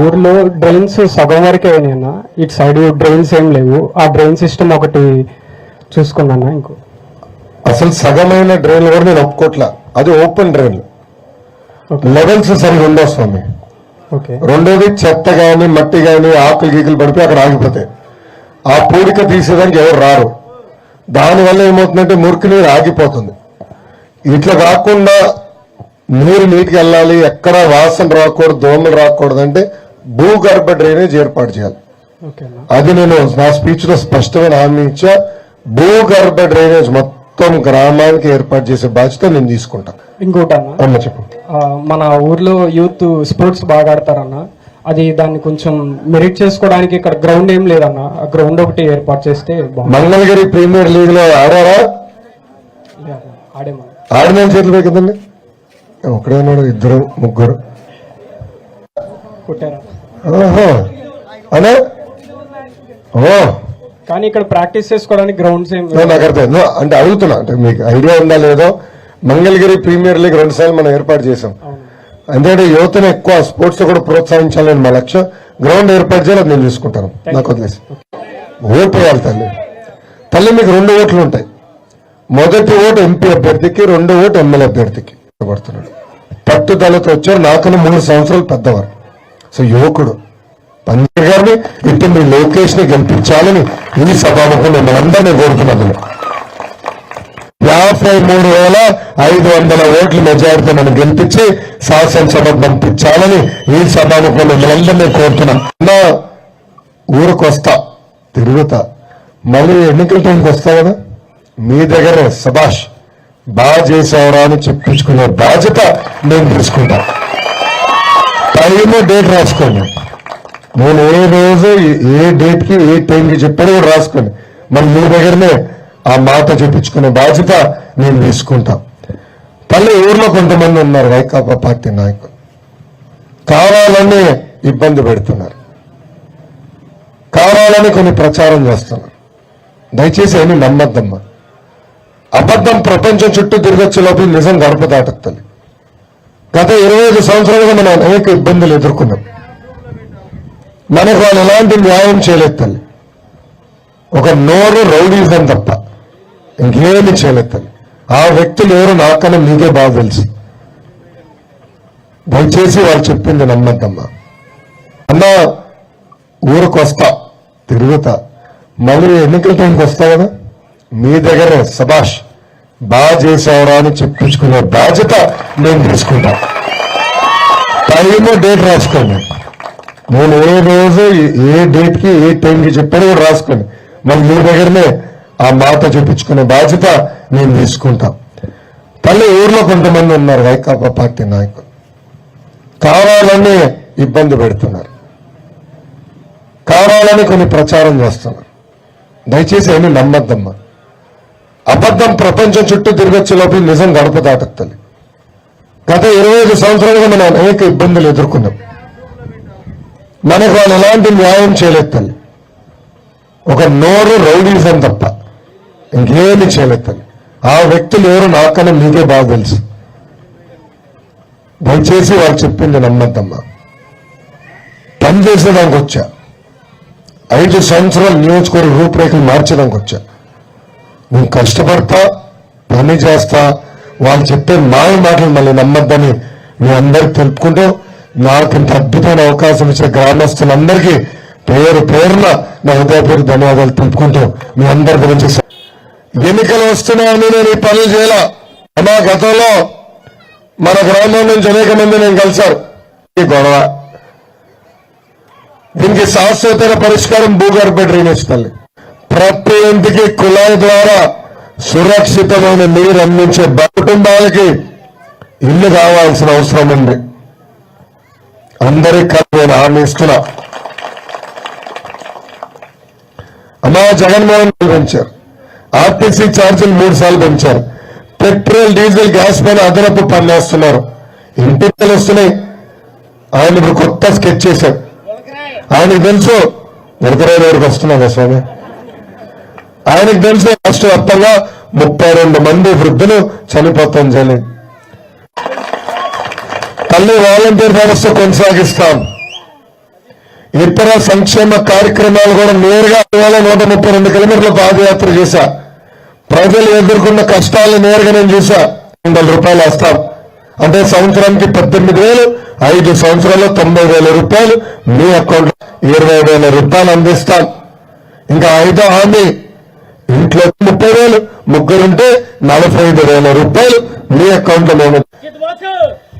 ఊర్లో డ్రైన్స్ సగం వరకే అయినాయన్న ఇటు సైడ్ డ్రైన్స్ ఏం లేవు. ఆ డ్రైన్ సిస్టమ్ ఒకటి చూసుకున్నాను ఇంకో? అసలు సగమైన డ్రైన్ కూడా నేను ఒప్పుకోట్లా. అది ఓపెన్ డ్రైన్ లెవెల్స్ సరిగా ఉండవు స్వామి. ఓకే. రెండోది చెత్త గాని మట్టి గాని ఆకులు గీకులు పడిపోయి అక్కడ ఆగిపోతాయి ఆ పూడిక తీసేదానికి ఎవరు రారు. దానివల్ల ఏమవుతుందంటే మురికి నీరు ఆగిపోతుంది. ఇట్లా కాకుండా నీరు నీటికి వెళ్ళాలి ఎక్కడ వాసన రాకూడదు దోమలు రాకూడదు అంటే భూగర్భ డ్రైనేజ్ ఏర్పాటు చేయాలి. అది నేను నా స్పీచ్లో స్పష్టమైన హామీ ఇచ్చా. భూగర్భ డ్రైనేజ్ మొత్తం గ్రామానికి ఏర్పాటు చేసే బాధ్యత నేను తీసుకుంటా. ఇంకోటి అన్న. చెప్పు. మన ఊర్లో యూత్ స్పోర్ట్స్ బాగా ఆడతారన్న అది దాన్ని కొంచెం మెరిట్ చేసుకోవడానికి ఇక్కడ గ్రౌండ్ ఏం లేదన్న. ఆ గ్రౌండ్ ఒకటి ఏర్పాటు చేస్తే మంగళగిరి ప్రీమియర్ లీగ్లో ఆడారా ఆడేమన్నా ఆడిన చేతులు కదండి ఒకడే ఉన్నాడు ఇద్దరు ముగ్గురు. ఓహో. అనే ఓ. కానీ ఇక్కడ ప్రాక్టీస్ చేసుకోవడానికి గ్రౌండ్స్ ఏం నాకు అర్థం అంటే అడుగుతున్నా అంటే మీకు ఐడియా ఉందా లేదో? మంగళగిరి ప్రీమియర్ లీగ్ రెండు సార్లు మనం ఏర్పాటు చేసాం ఎందుకంటే యువతను ఎక్కువ స్పోర్ట్స్ కూడా ప్రోత్సహించాలని మా లక్ష్యం. గ్రౌండ్ ఏర్పాటు చేయాలి నేను తీసుకుంటాను నాకు వదిలేసి. ఓటు వేయాలి తల్లి. తల్లి మీకు రెండు ఓట్లు ఉంటాయి. మొదటి ఓటు ఎంపీ అభ్యర్థికి రెండో ఓటు ఎమ్మెల్యే అభ్యర్థికి. పడుతున్నాడు పట్టుదలతో వచ్చారు నాకన్నా మూడు సంవత్సరాలు పెద్దవారు. సో యువకుడు. పంజర్ గారిని ఇటు మీ లోకేష్ని గెలిపించాలని ఈ సభాముఖం మిమ్మల్ని అందరినీ కోరుతున్నది యాభై మూడు వేల ఐదు వందల ఓట్ల మెజారిటీ మనం గెలిపించి శాసనసభకు పంపించాలని ఈ సభాముఖం మిమ్మల్ని కోరుతున్నాం. నా ఊరికి వస్తా తిరుగుతా. మళ్ళీ ఎన్నికల టైంకి వస్తా కదా? మీ దగ్గరే సభాష్. బాగా చేసావరా అని చెప్పించుకునే బాధ్యత నేను తీసుకుంటా. టైం డేట్ రాసుకోండి. నేను ఏ రోజు ఏ డేట్కి ఏ టైంకి చెప్పాను కూడా రాసుకోండి. మరి మీ దగ్గరనే ఆ మాట చెప్పించుకునే బాధ్యత నేను తీసుకుంటా. పల్లె ఊర్లో కొంతమంది ఉన్నారు వైకాపా పార్టీ నాయకులు. కావాలని ఇబ్బంది పెడుతున్నారు. కావాలని కొన్ని ప్రచారం చేస్తున్నారు. దయచేసి ఏమి నమ్మద్దమ్మా. అబద్ధం ప్రపంచం చుట్టూ తిరగచ్చు లోపల నిజం గడప దాటత్తది. గత ఇరవై ఐదు సంవత్సరాలుగా మనం అనేక ఇబ్బందులు ఎదుర్కొన్నాం. మనకు వాళ్ళు ఎలాంటి న్యాయం చేయలేదు తల్లి. ఒక నోరు రౌడీజం తప్ప ఇంకేమి చేయలేదు తల్లి. ఆ వ్యక్తులు ఎవరు నాకన్నా మీకే బాగా తెలుసు. దయచేసి వాళ్ళు చెప్పింది నమ్మద్దమ్మా అన్న ఊరికి వస్తా తిరుగుతా. మళ్ళీ ఎన్నికల టైంకి వస్తా కదా? మీ దగ్గర సభాష్ బాగా చేసేవరా అని చెప్పించుకునే బాధ్యత నేను తీసుకుంటాం. టైం డేట్ రాసుకోండి. నేను ఏ రోజు ఏ డేట్కి ఏ టైంకి చెప్పాను కూడా రాసుకోండి. మరి మీ దగ్గరనే ఆ మాట చెప్పించుకునే బాధ్యత నేను తీసుకుంటా. పల్లె ఊర్లో కొంతమంది ఉన్నారు వైకాపా పార్టీ నాయకులు. కావాలని ఇబ్బంది పెడుతున్నారు. కావాలని కొన్ని ప్రచారం చేస్తున్నారు. దయచేసి ఏమి నమ్మద్దమ్మా. అబద్ధం ప్రపంచం చుట్టూ తిరగచ్చు లోపల నిజం గడప దాటత్తది గత ఇరవై ఐదు సంవత్సరాలుగా మనం అనేక ఇబ్బందులు ఎదుర్కొన్నాం. మనకు వాళ్ళు ఎలాంటి న్యాయం చేయలేదు తల్లి. ఒక నోరు రౌడీజం తప్ప ఇంకేమి చేయలేదు తల్లి. ఆ వ్యక్తులు ఎవరు నాకన్నా మీకే బాగా తెలుసు. దయచేసి వాళ్ళు చెప్పింది నమ్మద్దమ్మా. పని చేసేదానికి వచ్చా ఐదు సంవత్సరాలు నియోజకవర్గ రూపురేఖలు మార్చడానికి వచ్చా నేను కష్టపడతా పని చేస్తా వాళ్ళు చెప్పే మాయ మాటలు మళ్ళీ నమ్మద్దని మీ అందరికి తెలుపుకుంటూ నాకు ఇంత అద్భుతమైన అవకాశం ఇచ్చిన గ్రామస్తులందరికీ పేరు పేరున నా హృదయపూర్వక ధన్యవాదాలు తెలుపుకుంటూ మీ అందరి గురించి ఎన్నికలు వస్తున్నాయని నేను ఈ పనులు చేయాల? మా గతంలో మన గ్రామం నుంచి అనేక మంది నేను కలిశారు. ఈ గొడవ. దీనికి శాశ్వతమైన పరిష్కారం భూగర్భ డ్రైనేజ్ తల్లి ప్రతి ఇంటికి కుళాయి ద్వారా సురక్షితమైన నీరు అందించే కుటుంబాలకి ఇల్లు కావాల్సిన అవసరం ఉంది. అందరికీ నేను హామీ ఇస్తున్నా. అమ్మా జగన్మోహన్ రెడ్డి పెంచారు. ఆర్టీసీ ఛార్జీలు మూడు సార్లు పెంచారు. పెట్రోల్ డీజిల్ గ్యాస్ పైన అదనపు పన్నేస్తున్నారు. ఇంటి వస్తున్నాయి. ఆయన ఇప్పుడు కొత్త స్కెచ్ చేశారు ఆయనకు తెలుసు నిరతరాయ వరకు వస్తున్నా స్వామి? ఆయనకు తెలిసి రాష్ట్ర వ్యాప్తంగా ముప్పై రెండు మంది వృద్ధులు చనిపోతాం జని. తల్లి వాలంటీర్ వ్యవస్థ కొనసాగిస్తాం. ఇతర సంక్షేమ కార్యక్రమాలు కూడా నేరుగా వేల నూట ముప్పై రెండు కిలోమీటర్ల పాదయాత్ర చేశా. ప్రజలు ఎదుర్కొన్న కష్టాలను నేరుగా నేను చూసా వందల రూపాయలు వేస్తాం. అంటే సంవత్సరానికి పద్దెనిమిది వేలు ఐదు సంవత్సరాల్లో తొంభై వేల రూపాయలు మీ అకౌంట్ ఇరవై వేల రూపాయలు అందిస్తాం. ఇంకా ఐదో హామీ ఇంట్లో ముప్పై వేలు ముగ్గురుంటే నలభై ఐదు వేల రూపాయలు మీ అకౌంట్లో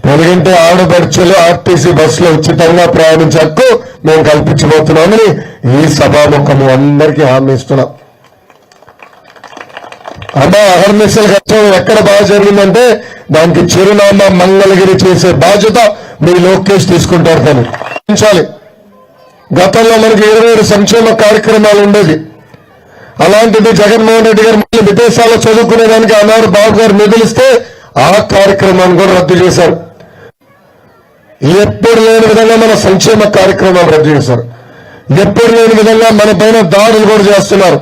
ఎందుకంటే ఆడపడుచులు ఆర్టీసీ బస్సులో ఉచితంగా ప్రయాణించే హక్కు మేము కల్పించబోతున్నామని ఈ సభాముఖము అందరికీ హామీ ఇస్తున్నాం. అమ్మా అహర్నిశలు కష్టం ఎక్కడ బాగా జరిగిందంటే దానికి చిరునామా మంగళగిరి చేసే బాధ్యత మీ లోకేష్ తీసుకుంటారు కానీ ఉంచాలి. గతంలో మనకి ఇరవై సంక్షేమ కార్యక్రమాలు ఉండేది అలాంటిది జగన్మోహన్ రెడ్డి గారు మళ్ళీ విదేశాల్లో చదువుకునేదానికి అన్నారు బాబు గారు నిధులిస్తే ఆ కార్యక్రమాన్ని కూడా రద్దు చేశారు. ఎప్పుడు లేని విధంగా మన సంక్షేమ కార్యక్రమాలు రద్దు చేశారు. ఎప్పుడు లేని విధంగా మన పైన దాడులు కూడా చేస్తున్నారు.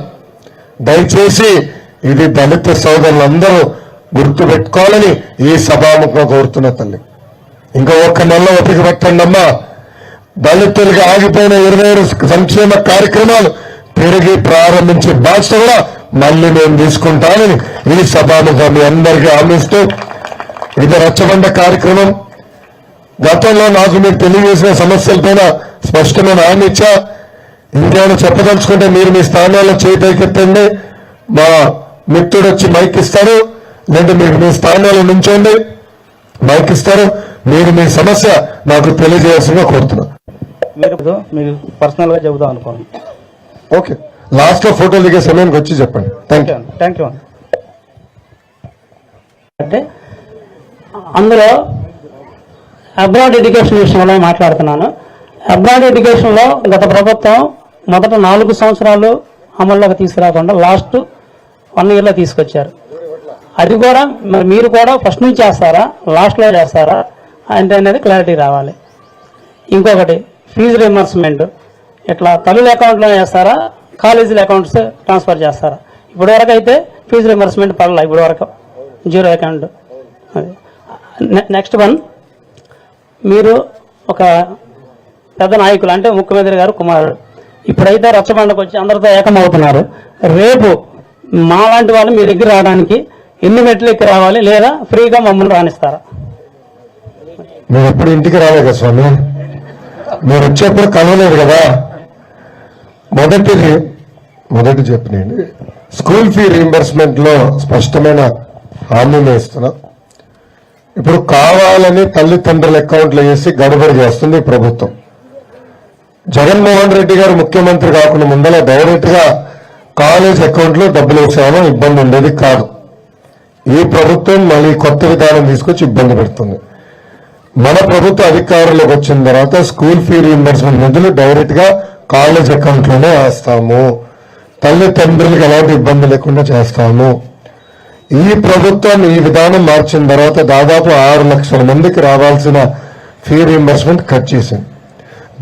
దయచేసి ఇది దళిత సోదరులందరూ గుర్తు పెట్టుకోవాలని ఈ సభాముఖం కోరుతున్న తల్లి. ఇంకా ఒక్క నెల ఒప్పిక పెట్టండి అమ్మా దళితులకి ఆగిపోయిన ఇరవై సంక్షేమ కార్యక్రమాలు తిరిగి ప్రారంభించే బాధ్యత కూడా మళ్ళీ మేము తీసుకుంటామని ఈ సభాముఖం మీ అందరికీ హామీస్తూ ఇది రచ్చబండ కార్యక్రమం. గతంలో నాకు మీరు తెలియజేసిన సమస్యలపైన స్పష్టమైన హామీ ఇచ్చా. ఇంకేమైనా చెప్పదలుచుకుంటే మీరు మీ స్థానాల్లో చేయి మా మిత్రుడు వచ్చి మైక్ ఇస్తారు లేదంటే మీరు మీ స్థానాల్లో నుంచోండి. మైక్ ఇస్తారు. మీరు మీ సమస్య నాకు తెలియజేయాల్సిందిగా కోరుతున్నాను. మీరు మీకు పర్సనల్గా చెబుదాం అనుకోండి. ఓకే. లాస్ట్లో ఫోటో దిగే సమయానికి వచ్చి చెప్పండి. థ్యాంక్ యూ థ్యాంక్ యూ అంటే అందులో అబ్రాడ్ ఎడ్యుకేషన్ విషయంలో మాట్లాడుతున్నాను. అబ్రాడ్ ఎడ్యుకేషన్లో గత ప్రభుత్వం మొదట నాలుగు సంవత్సరాలు అమల్లోకి తీసుకురాకుండా లాస్ట్ వన్ ఇయర్లో తీసుకొచ్చారు. అది కూడా మరి మీరు కూడా ఫస్ట్ నుంచి చేస్తారా? లాస్ట్లో చేస్తారా? అంటే అనేది క్లారిటీ రావాలి. ఇంకొకటి ఫీజు రిమర్స్మెంట్ ఇట్లా తల్లుల అకౌంట్లో వేస్తారా కాలేజీల అకౌంట్స్ ట్రాన్స్ఫర్ చేస్తారా? ఇప్పటి వరకు అయితే ఫీజు రిమర్స్మెంట్ పడలే ఇప్పటి వరకు. జీరో అకౌంట్ అది. నె- నెక్స్ట్ వన్ మీరు ఒక పెద్ద నాయకులు అంటే ముఖ్యమంత్రి గారు కుమారుడు. ఇప్పుడైతే రచ్చబండకు వచ్చి అందరితో ఏకమవుతున్నారు. రేపు మాలాంటి వాళ్ళు మీ దగ్గర రావడానికి ఎన్ని మెట్లు ఎక్కి రావాలి లేదా ఫ్రీగా మమ్మల్ని రాణిస్తారా మీరు ఎప్పుడు ఇంటికి రాలేదు కదా స్వామి? మీరు వచ్చేప్పుడు కలవలేదు కదా? మొదటిది మొదటి చెప్పినండి స్కూల్ ఫీ రీంబర్స్మెంట్లో స్పష్టమైన హామీ ఇస్తున్నా. ఇప్పుడు కావాలని తల్లిదండ్రుల అకౌంట్లో వేసి గడబడి చేస్తుంది ప్రభుత్వం. జగన్మోహన్ రెడ్డి గారు ముఖ్యమంత్రి కాకుండా ముందర డైరెక్ట్గా కాలేజ్ అకౌంట్లో డబ్బులు వేసామో ఇబ్బంది ఉండేది కాదు. ఈ ప్రభుత్వం మళ్ళీ కొత్త విధానం తీసుకొచ్చి ఇబ్బంది పెడుతుంది. మన ప్రభుత్వ అధికారంలోకి వచ్చిన తర్వాత స్కూల్ ఫీ రీఎంబర్స్మెంట్ నిధులు డైరెక్ట్గా కాలేజ్ అకౌంట్లోనే వేస్తాము తల్లిదండ్రులకు ఎలాంటి ఇబ్బంది లేకుండా చేస్తాము. ఈ ప్రభుత్వం ఈ విధానం మార్చిన తర్వాత దాదాపు ఆరు లక్షల మందికి రావాల్సిన ఫీ రీఎంబర్స్మెంట్ కట్ చేసింది.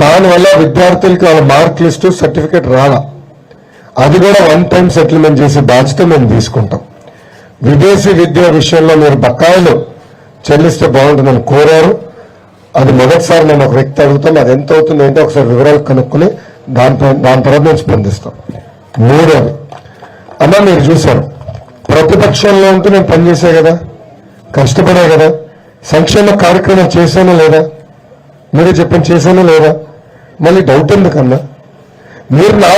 దానివల్ల విద్యార్థులకి వాళ్ళ మార్క్ లిస్టు సర్టిఫికేట్ రాలా. అది కూడా వన్ టైం సెటిల్మెంట్ చేసే బాధ్యత మేము తీసుకుంటాం. విదేశీ విద్య విషయంలో మీరు బకాయిలు చెల్లిస్తే బాగుంటుందని కోరారు. అది మొదటిసారి నేను ఒక వ్యక్తి అడుగుతాను అది ఎంత అవుతుంది ఏంటో ఒకసారి వివరాలు కనుక్కొని దానిపై దాని తర్వాత నేను స్పందిస్తాం మూడోది అమ్మ మీరు చూశారు ప్రతిపక్షంలో ఉంటూ నేను పనిచేసా కదా కష్టపడే కదా సంక్షేమ కార్యక్రమం చేశానా లేదా మీరే చెప్పండి చేశానా లేదా మళ్ళీ డౌట్ ఎందుకన్నా? మీరు నా